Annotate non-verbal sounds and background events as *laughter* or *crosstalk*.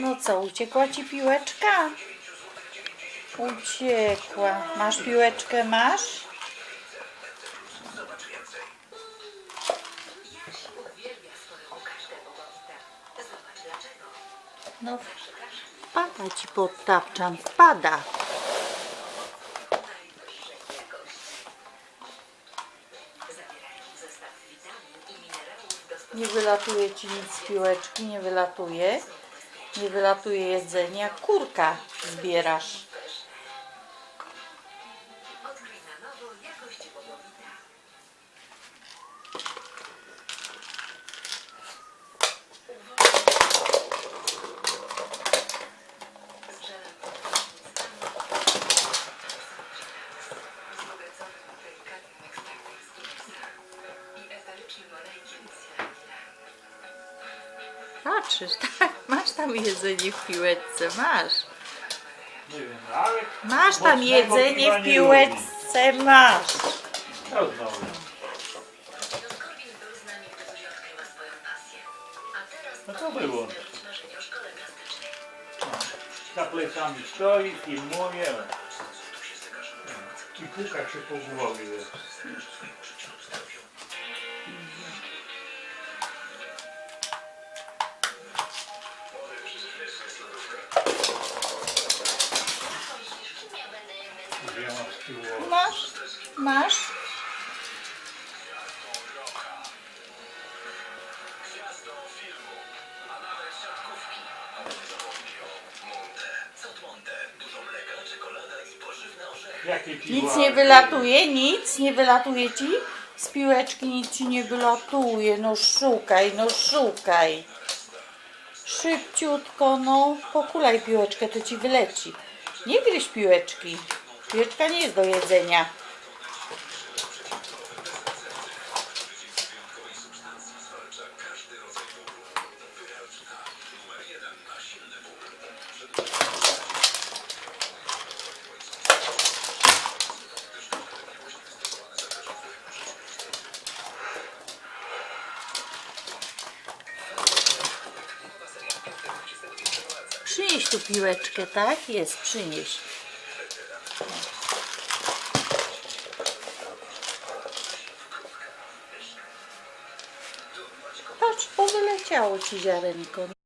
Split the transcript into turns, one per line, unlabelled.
No co, uciekła ci piłeczka? Uciekła. Masz piłeczkę, masz? No, wpada ci pod tapczan, wpada. Nie wylatuje ci nic z piłeczki, nie wylatuje. Nie wylatuje jedzenie, jak kurka zbierasz.
Odkryj na
Patrzysz, *laughs* tak, masz tam jedzenie w piłeczce, masz.
Nie wiem, ale
Masz tam jedzenie w piłeczce, masz.
teraz
No to było. Za plecami stoi, filmuje. I puka się po głowie.
Masz, masz. Nic nie wylatuje, nic nie wylatuje ci. Z piłeczki nic ci nie wylatuje. No szukaj, no szukaj. Szybciutko, no pokulaj piłeczkę, to ci wyleci. Nie gryź piłeczki. Piłeczka nie jest do jedzenia. Przynieś tu piłeczkę, tak? Jest, przynieś. Patrz, powyleciało ci ziarenko.